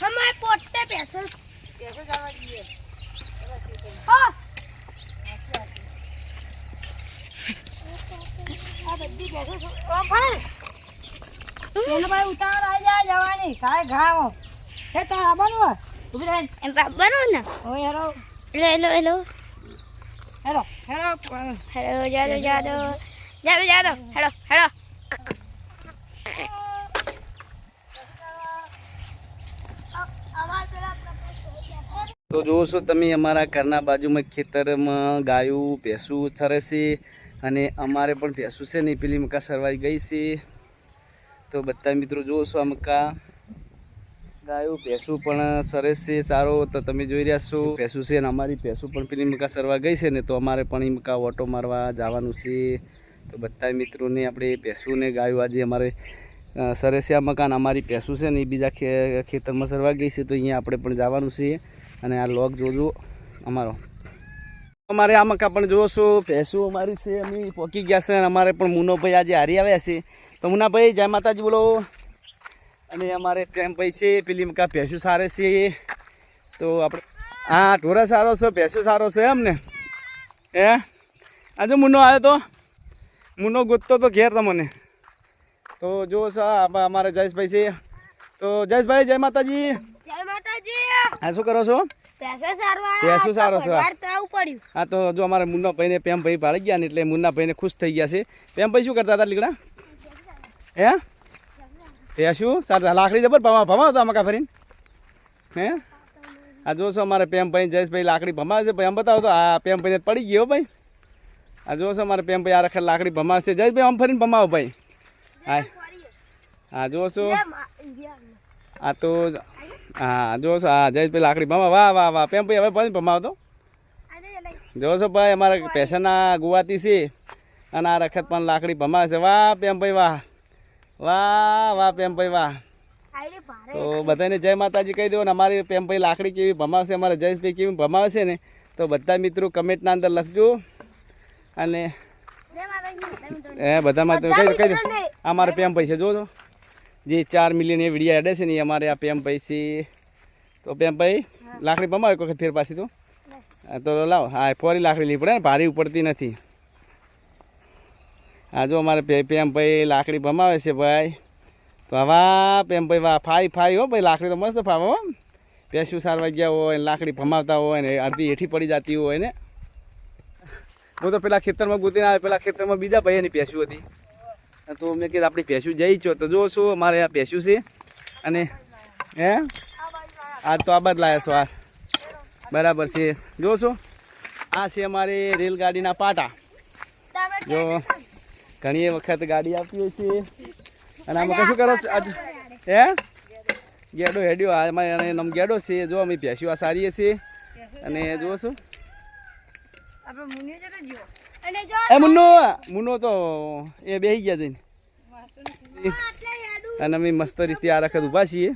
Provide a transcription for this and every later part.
હમારે પોતે પેસો પેસો જાવા દીએ હા આ બધી બેસો ઓ ભાઈ સોનભાઈ ઉતાર આવી જા જવાની કાય ઘાવો એ hello hello hello. Hello hello hello hello. તો છો, તમે અમારા ઘરના બાજુમાં ખેતરમાં ગાયું, ભેંસું ચરે છે અને અમારે પણ ભેંસું છે ને, પેલી મકા સરવાઈ ગઈ છે. તો બધા મિત્રો જુઓ છો આ મકા. ગાયું, ભેંસું પણ સરસ છે, સારો. તો તમે જોઈ રહ્યા છો, ભેંસું છે અને અમારી ભેંસું પણ પેલી મકા સરવા ગઈ છે ને, તો અમારે પણ એ મકા ઓટો મારવા જવાનું છે. તો બધા મિત્રોને આપણે ભેંસું ને ગાયું આજે અમારે સરસ છે આ મકાન અમારી ભેંસું છે ને એ બીજા ખેતરમાં સરવા ગઈ છે, તો અહીંયા આપણે પણ જવાનું છે. અને આ લોક જોજો અમારો. અમારે આ મકા પણ જોવો છો, ભેંસું અમારી છે, અમે પોકી ગયા છે અને અમારે પણ મુનોભાઈ આજે હારી આવ્યા છે. તો મુનાભાઈ જય માતાજી બોલો. અને અમારે ભાઈ છે, પેલી મકા ભેંસું સારે છે. તો આપણે હા, ઢોરા સારો છે, ભેંસું સારો છે એમ હે? આજે મુન્નો આવ્યો તો? મુન્નો ગોતતો તો ઘેર તમને. તો જુઓ છો અમારા જયેશભાઈ છે. તો જયેશભાઈ, જય માતાજી. હા શું કરો છો? પૈસા સારો છે. હા તો જો અમારે મુન્ના ભાઈને પેમ ભાઈ ભાળી ગયા ને એટલે મુન્ના ભાઈને ખુશ થઈ ગયા છે. પેમ ભાઈ શું કરતા હતા લીકડા? હે? તે શું સારું લાકડી જબર ભમા ભમાવતો મકા ફરીને? હે? આ જોશો અમારે પેમ ભાઈ જયેશભાઈ લાકડી ભમાવે છે. ભાઈ આમ બતાવો તો આ પેમ ભાઈને પડી ગયો ભાઈ. આ જોશો અમારે પેમ ભાઈ આ રખડ લાકડી ભમાવશે જયેશભાઈ આમ ફરીને ભમાવો ભાઈ. હા હા જોશો આ તો હા જોશો હા જયેશભાઈ લાકડી ભમા વાહ વાહ વાહ. પેમ ભાઈ હવે ભાઈ ભમાવતો. જોશો ભાઈ અમારે પેશનના ગુવાતી છે અને આ રખત પણ લાકડી ભમાવશે વાહ પેમ ભાઈ વાહ. વાહ વાહ પેમ ભાઈ વાહ. તો બધાને જય માતાજી કહી દો ને અમારી પેમ ભાઈ લાકડી કેવી ભમાવશે અમારા જયેશભાઈ કેવી ભમાવશે ને તો બધા મિત્રો કમેન્ટના અંદર લખજો. અને એ બધામાં કહી દો કહી દો. આ મારા પેમ ભાઈ છે જો છો. જે ચાર મિલિયન એ વિડીયા એડે છે ને એ અમારે આ પેમ પૈસી તો પેમ ભાઈ લાકડી ભમાવે કોઈ વખત ફેર પાછી તો. તો લાવ. હા ફોરી લાકડી લેવી પડે ને ભારી ઉપડતી નથી. હા જો અમારે પેમ ભાઈ લાકડી ભમાવે છે ભાઈ. તો હવા પેમ ભાઈ વાહ ફાઈ ફાઈ હો ભાઈ લાકડી તો મસ્ત ફાવે હો. પેશું સારવા ગયા હોય ને લાકડી ભમાવતા હોય ને અડધી હેઠી પડી જતી હોય ને. હું તો પેલા ખેતરમાં ગૂતીને આવે પેલા ખેતરમાં બીજા ભાઈની પેશું હતી. તો મેં કીધું આપણી પેશું જઈ છો. તો જો શું અમારે આ પેશું છે. અને હે? આ તો આ બાદ લાયા છો, આ. બરાબર છે. જો છો આ છે અમારે રેલગાડીના પાટા. જો ઘણી વખત ગાડી આપી હોય અને આમાં કશું કરો હે? ગેડો હેડ્યો. આમાં નમ ગેડો છે. જો અમે પેશું આ સારી છે અને જુઓ છો આપણે મુનિયો જતો જીવો એ મુન્નો મુન્નો તો એ બેસી ગયા જઈને. આટલે અને અમે મસ્ત રીતે આ વખત ઊભા છીએ.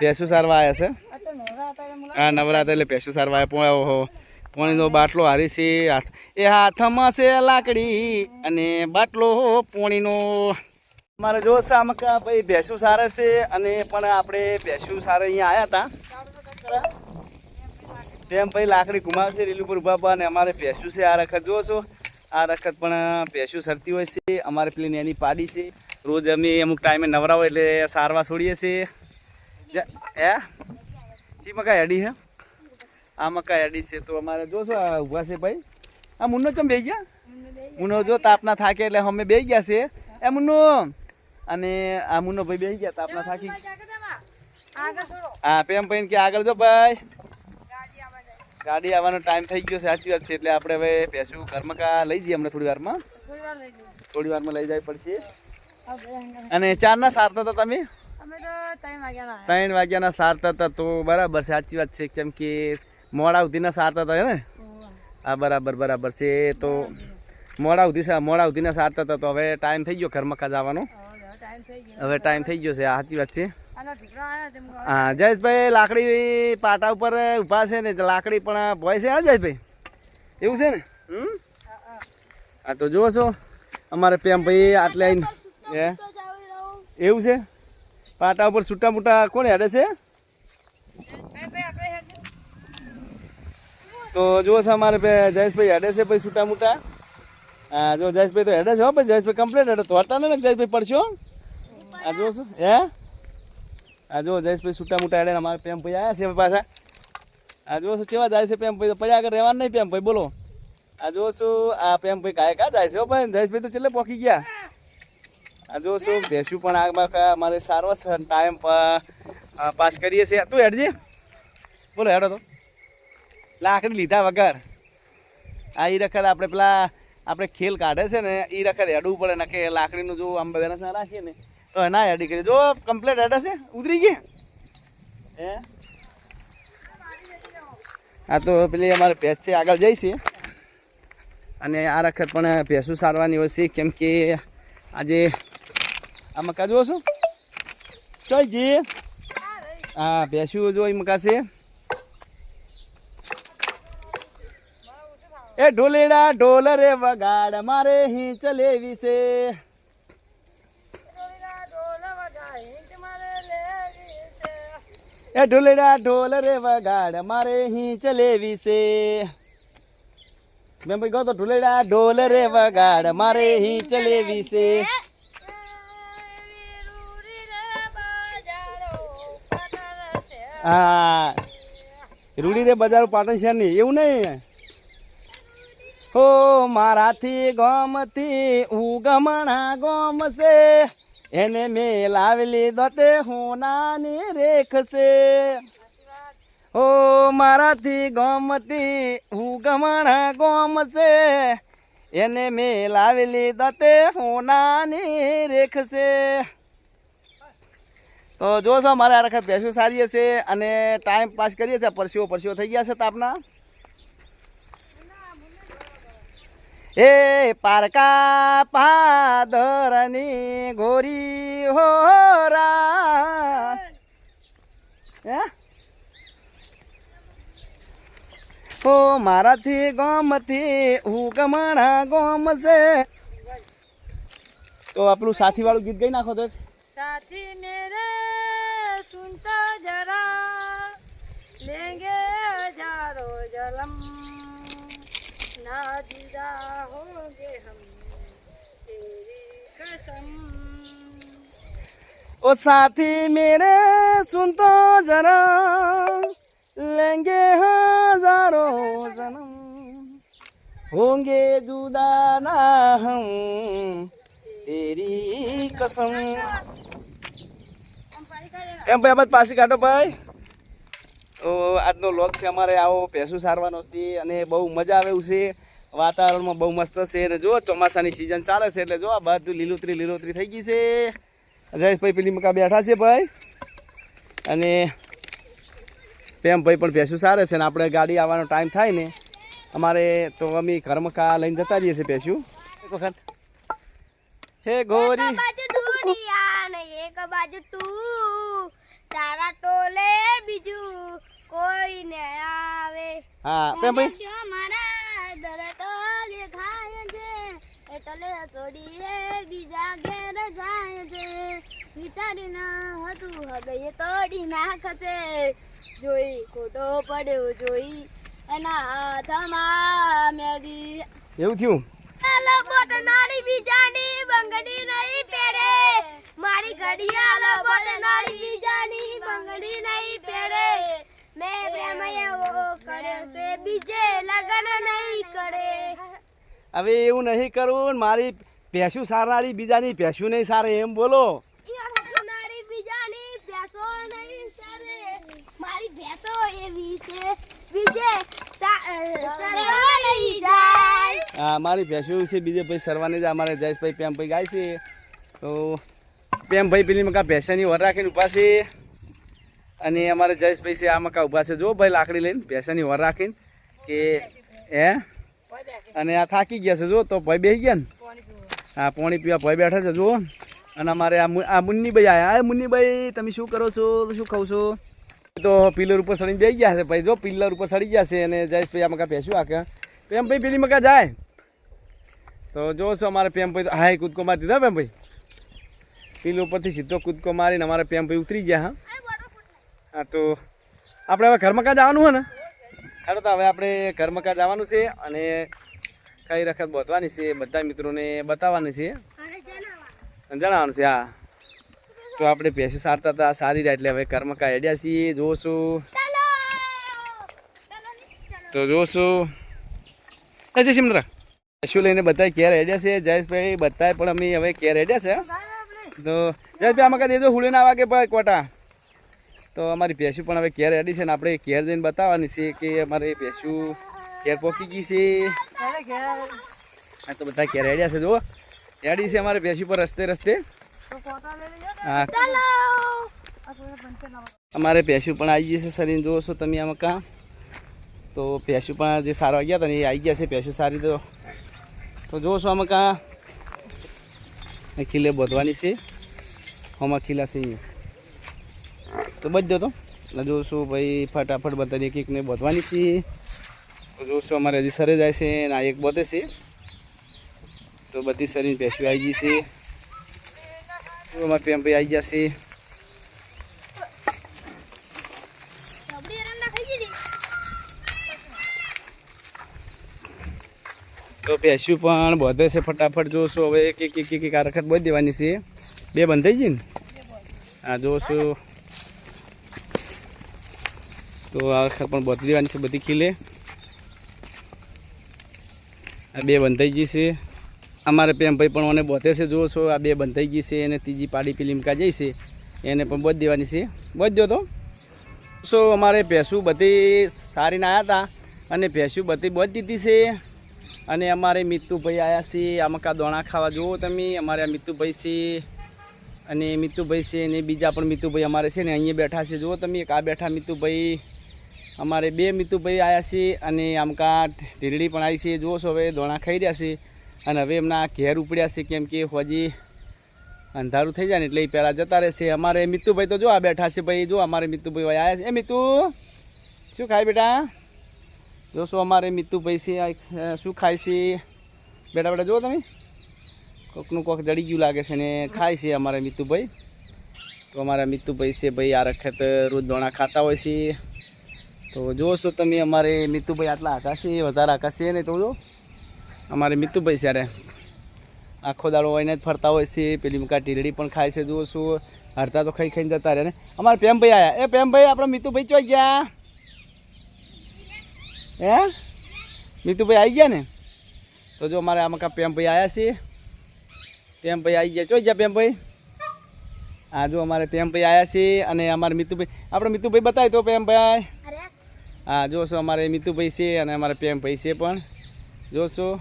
પેસો સારવા આવ્યા છે. આ તો એટલે મુલા નવરાત્ર એટલે ભેંસું સારવા આવ્યા પોણો ઓહો પોણીનો બાટલો હારી છે. હાથ એ હાથમાં છે લાકડી અને બાટલો પોણીનો. મારે જો સામકા ભાઈ ભેંસુ સારે છે અને પણ આપણે ભેંસુ સારા અહીંયા આવ્યા હતા તેમ ભાઈ લાકડી ઘુમાવશે રેલ ઉપર ઊભા ઊભા અને અમારે ભેંસું છે આ રખત જુઓ છો આ રખત પણ ભેંસું સરતી હોય છે. અમારે પેલી નેની પાડી છે. રોજ અમે અમુક ટાઈમે નવરા હોય એટલે સારવા છોડીએ છીએ. હે? ચી મકાઈ અડી હે? આ મકાઈ અડી છે. તો અમારે જોશો આ ઊભા છે ભાઈ. આ મુન્નો કેમ બે ગયા? મુન્નો જો તાપના થાકે એટલે અમે બે ગયા છે. એ મુન્નો! અને આ મુન્નો ભાઈ બેસી ગયા તાપના થાકી હા પેમ ભાઈ કે આગળ જો ભાઈ. ગાડી આવવાનો ટાઈમ થઈ ગયો છે સાચી વાત છે. એટલે આપણે હવે પેશું ઘરમાં કા લઈ જઈએ હમણાં થોડી વારમાં? થોડી વારમાં લઈ જવી પડશે. અને ચારના સારતા હતા તમે? ત્રણ વાગ્યાના. સારતા હતા તો બરાબર છે સાચી વાત છે. કેમ કે મોડા સુધીના સારતા હતા ને. હા બરાબર બરાબર છે. તો મોડા સુધી મોડા સુધીના સારતા હતા. તો હવે ટાઈમ થઈ ગયો ઘરમાં કા જવાનો. હવે ટાઈમ થઈ ગયો. હવે ટાઈમ થઈ ગયો છે સાચી વાત છે. હા જયેશભાઈ લાકડી પાટા ઉપર ઊભા છે ને લાકડી પણ ભોય છે હા જયેશભાઈ? એવું છે ને? હા, હા. હા તો જુઓ છો અમારે પેમ ભાઈ આટલે આવીને હે? એવું છે? પાટા ઉપર છૂટા મોટા કોણ હેડે છે? તો જુઓ છો અમારે જયેશભાઈ હેડે છે ભાઈ છૂટા મોટા. હા જો જયેશભાઈ તો હેડે છે હો ભાઈ જયેશભાઈ કમ્પ્લેટ હેડે. તો હટાને ને જયેશભાઈ પડશો. આ જુઓ છો હે? આ જો જયેશભાઈ છૂટા મોટા હેડે અમારે પેમ ભાઈ આવ્યા છે પાછા. આ જુઓ છો કેવા જાય છે પેમ ભાઈ? તો પડ્યા આગળ રહેવાનું નહીં પેમ ભાઈ, બોલો. આ જુઓ છો આ પ્રેમ ભાઈ કાંઈ કાં જાય છે ભાઈ? જયેશભાઈ તો છેલ્લે પોકી ગયા. આ જો શું ભેંસ્યું પણ આગમાં અમારે સારો છે ટાઈમ પાસ કરીએ છીએ. તું હેડજે. બોલો, હેડો તો. લાકડી લીધા વગર. આ એ રખત આપણે પેલા, આપણે ખેલ કાઢે છે ને એ રખત હેડવું પડે ને કે લાકડીનું જો આમ બધા રાખીએ ને. ના યાર કરી જો કમ્પ્લેટ હેડે છે. ઉતરી ગઈ? હે? આ તો પેલી અમારે ભેંસ છે, આગળ જઈશે અને આ વખત પણ ભેંસું સારવાની હોય છે, કેમ કે આજે આ મકા જુઓ છો. ચોઈ જી. હા, ભેંસું જો એ મકા છે. એ ઢોલેડા, ઢોલ રે વગાડ, મારે હી ચલે વિશે એ ઢોલડા ઢોલ રે વગાડ, મારે હી ચલે વિશે મેં ભાઈ તો ઢોલડા ઢોલ રે વગાડ, મારે હી ચલે વિશે હા, રૂડી રે બજાર પાટણ શહેરની એવું નહીં? હો, મારાથી ગમતી ઉગમણા ગમ છે. એને મેં લાવેલી દોતે હોનાની રેખશે ઓ મારાથી ગમતી, હું ગમ છે એને મેં લાવેલી દોતે હોનાની રેખશે તો જો છો મારે આ વખત ભેંસું સારી હશે અને ટાઈમ પાસ કરીએ છીએ પરસીઓ પરસીઓ થઈ ગયા છે તાપના. એ પારકા પાદરની ગોરી હોરા ઓ મારાથી ગોમથી ઉગમણા ગોમ છે તો આપણું સાથી વાળું ગીત ગઈ નાખો તો સાથી મેરે સુનતા જરા. લેંગે હજારો જલમ ना दीदा होंगे हम तेरी कसम ओ साथी मेरे सुन तो जरा लेंगे हजारों जन्म होंगे जुदा ना हम तेरी कसम એમ ભાઈ આબાદ પાછી કાઢો ભાઈ તો આજનો લોક છે અમારે આવો ભેંસું સારવાનો છે અને બહુ મજા આવે એવું છે. વાતાવરણમાં બહુ મસ્ત છે અને જો ચોમાસાની સિઝન ચાલે છે એટલે જો આ બધું લીલોતરી લીલોતરી થઈ ગઈ છે. જયેશભાઈ પેલી મકા બેઠા છે ભાઈ. અને પેમ ભાઈ પણ ભેંસું સારે છે ને આપણે ગાડી આવવાનો ટાઈમ થાય ને. અમારે તો અમે ઘરમાં લઈને જતા રહીએ છીએ ભેંસું. એક વખત. હે ગોરી. બાજુ તારા ટોલે બીજું. કોઈ ને આવે. હા પ્રેમ ભાઈ? મારા દર તો દેખાય છે એટલે છોડી રે બીજા ઘેર જાય છે. વિચારી ન હતું હવે એ તોડી નાખશે. જોઈ ખોટો પડ્યો જોઈ એના હાથમાં મેદી એવું થયું? આલો બોટ નારી બીજાની બંગડી નહીં પહેરે. મારી ઘડિયાળો બોટ નારી બીજાની બંગડી નહીં પહેરે. મેં પ્રેમ એવો કર્યો છે બીજે લગન નહીં કરે. હવે એવું નહીં કરવું મારી ભેંસું સારનારી બીજાની ભેંસું નહીં સારે એમ બોલો. મારી ભેંસો એવી છે બીજે હા મારી ભેંસું છે બીજે ભાઈ સરવાની જ અમારે જયેશભાઈ પેમભાઈ ગાય છે. તો પેમભાઈ પેલી મકા ભેંસાની વર રાખીને ઊભા છે. અને અમારે જયેશભાઈ છે, આ મકા ઊભા છે. જો ભાઈ લાકડી લઈને ભેંસાની વર રાખીને કે, હે? અને આ થાકી ગયા છે, જો તો ભાઈ બેસી ગયા ને? હા, પાણી પીવા ભાઈ બેઠા છે, જુઓ. અને અમારે આ મુન્નીભાઈ આયા. આ મુન્નીભાઈ, તમે શું કરો છો? શું ખાવ છો? તો પિલર ઉપર સડી જઈ ગયા છે ભાઈ. જો પિલર ઉપર સડી ગયા છે અને જયેશભાઈ આ મકા ભેંસું આખા પેમ ભાઈ, પેલી મકા જાય. તો જો છો અમારે પેમભાઈ તો હાય કૂદકો મારી દીધો પેમભાઈ પીલ ઉપરથી સીધો કૂદકો મારીને અમારે પેમભાઈ ઉતરી ગયા, હા. હા તો આપણે હવે ઘરમાં કાં જવાનું હોય ને? હાલો તો હવે આપણે ઘરમાં કાં જવાનું છે અને કઈ રખત બોતવાની છે બધા મિત્રોને બતાવવાની છે. અને જણાવવાનું. છે હા. તો આપણે ભેંસો સારતા હતા સારી રહ્યા એટલે હવે ઘરમાં કાંઈ હેડ્યા છીએ જોશું. તો જોશું. એ જય સિમરા શું લઈને બધા કેર હેડ્યા છે. જયેશભાઈ બધા પણ અમે હવે કેર હેડ્યા છે. તો જયેશભાઈ આમાં કાંઈ દેજો હુળે ના વાગે ભાઈ કોટા? તો અમારી ભેંસું પણ હવે કેર રેડી છે ને આપણે કેર જઈને બતાવવાની છે કે અમારે ભેંસું કેર પોકી ગઈ છે. ઘેર આ તો બધા કેર રેડ્યા છે જુઓ. રેડી છે અમારે ભેંસું પર રસ્તે રસ્તે. હા. અમારે ભેંસું પણ આવી ગઈ છે શરીર જુઓ છો તમે આમાં કાં. તો ભેંસું પણ જે સારવા ગયા હતા ને એ આવી ગયા છે ભેંસું સારી તો. તો જુઓ છો આમાં કાં. ખીલે બોધવાની છે. આમાં ખીલા છે અહીંયા. તો બધો તો. એટલે જોઉં ભાઈ ફટાફટ બધાની એક એકને બધવાની છે. જોશું અમારે હજી સરે જાય છે અને આ એક બોધે છે. તો બધી સરીની ભેંસું આવી ગઈ છે. તો અમારે પ્રેમ ભાઈ આવી જશે તો પેશ્યું પણ બધે છે ફટાફટ. જોશું હવે એક એક એક એક આ રખત બધી દેવાની છે. બે બંધ થઈ ગઈ ને? હા, જોશો. તો આ વખત પણ બધી દેવાની છે બધી ખીલે. આ બે બંધાઈ ગઈ છે. અમારે પ્રેમભાઈ પણ મને બોતે છે, જુઓ છો, આ બે બંધાઈ ગઈ છે અને ત્રીજી પાડી પીલીમકા લીમકા જઈ છે. એને પણ બધ દેવાની છે. બધ તો. સો અમારે ભેંસું બધી સારીને આવ્યા હતા અને ભેંસું બધી બધી દીધી છે. અને અમારે મિત્તુભાઈ આવ્યા છે, આમાં કા દોણા ખાવા જુઓ તમે. અમારે આ મિત્તુભાઈ છે અને મિતુભાઈ છે અને બીજા પણ મિતુભાઈ અમારે છે ને અહીંયા બેઠા છે. જુઓ તમે એક આ બેઠા મિતુભાઈ. અમારે બે મિતુભાઈ આવ્યા છે અને આમકા ઢીરડી પણ આવી છે. જુઓ છો હવે દોણા ખાઈ રહ્યા છે અને હવે એમના ઘેર ઉપડ્યા છે કેમ કે હોજી અંધારું થઈ જાય ને એટલે એ પહેલાં જતા રહેશે અમારે મિતુભાઈ તો જો આ બેઠા છે ભાઈ. જો અમારે મિતુભાઈ આવ્યા છે. એ મિતુ, શું ખાય બેટા? જોશો અમારે મિતુભાઈ છે. શું ખાય છે? બેટા બેટા, જુઓ તમે. કોકનું કોક જડી ગયું લાગે છે ને ખાય છે અમારા મિતુભાઈ. તો અમારા મિતુભાઈ છે ભાઈ, આ રખત રોજ દોણા ખાતા હોય છે. તો જોશો તમે, અમારે મિતુભાઈ આટલા આકાશ વધારે આકાશે ને તો જો. અમારે મિતુભાઈ છે આખો દાડો હોય જ ફરતા હોય છે, પેલી મુકા ટીરડી પણ ખાય છે જુઓ હરતા તો ખાઈ ખાઈને જતા રહે ને. અમારે પેમભાઈ આવ્યા એ પેમભાઈ આપણા મિતુભાઈ ચોઈ ગયા. હે? મિતુભાઈ આવી ગયા ને? તો જો અમારે આમાં કા પેમભાઈ આવ્યા છે પેમભાઈ આવી ગયા ચોઈ ગયા પેમભાઈ હા જો અમારે પ્રેમ ભાઈ આવ્યા છે અને અમારે મિતુભાઈ આપણે મિતુભાઈ બતાવી તો પ્રેમ ભાઈ. હા જોશો અમારે મિતુભાઈ છે અને અમારે પ્રેમ ભાઈ છે પણ. જોશો?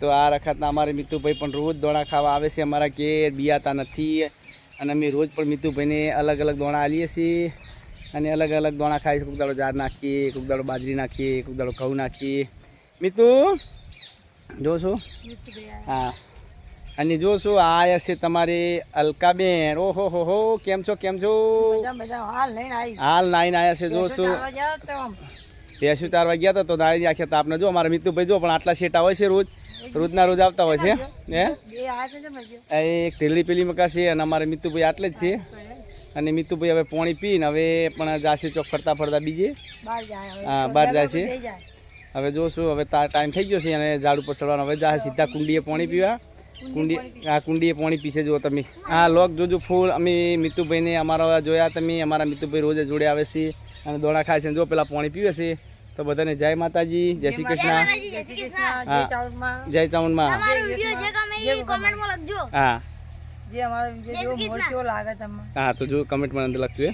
તો આ રખાતના અમારે મિતુભાઈ પણ રોજ દોણા ખાવા આવે છે અમારા ઘેર બિયાતા નથી. અને અમે રોજ પણ મિતુભાઈને અલગ અલગ દોણા આલીએ છીએ. અને અલગ અલગ દોણા ખાઈએ છીએ કુકદાળો જાર નાખીએ કુકદાળો બાજરી નાખીએ કુકદાળો દાડો ઘઉં નાખીએ. મિતુ? જોશો? હા. અને જોશો આ આવ્યા છે તમારી અલકાબેન ઓહો હો હો કેમ છો કેમ છો? હાલ નાઈને આવ્યા છે જોશો. શું આમ. ભેંસું હતા તો નાળી આખ્યા હતા આપણે જો અમારા મિતુભાઈ જો પણ આટલા શેટા હોય છે રોજ. રોજના રોજ આવતા હોય છે હે? આ આ એક ઢીલી પેલી મકા છે અને અમારે મિતુભાઈ આટલે જ છે. અને મિતુભાઈ હવે પોણી પીને હવે પણ જાશે ચોક ફરતા ફરતા બીજે. હા બહાર જાય છે. હવે જોશું હવે તા ટાઈમ થઈ ગયો છે અને ઝાડ ઉપર ચડવાનો. હવે જાશે સીધા કુંડીએ પાણી પીવા. કુંડી આ કુંડીએ પાણી પીશે જો તમે. હા લોક જોજો ફૂલ. અમે મિતુભાઈને અમારા જોયા તમે. અમારા મિતુભાઈ રોજ જોડે આવે છે અને દોણા ખાય છે. અને જો પેલા પાણી પીવે છે. તો બધાને જય માતાજી જય શ્રી કૃષ્ણ. જય ચાઉનમાં હા. જય ચાઉંડમાં અમારો વીડિયો જે ગમે એ કોમેન્ટમાં લખજો. હા. તો જો કમેન્ટમાં અંદર લખજો.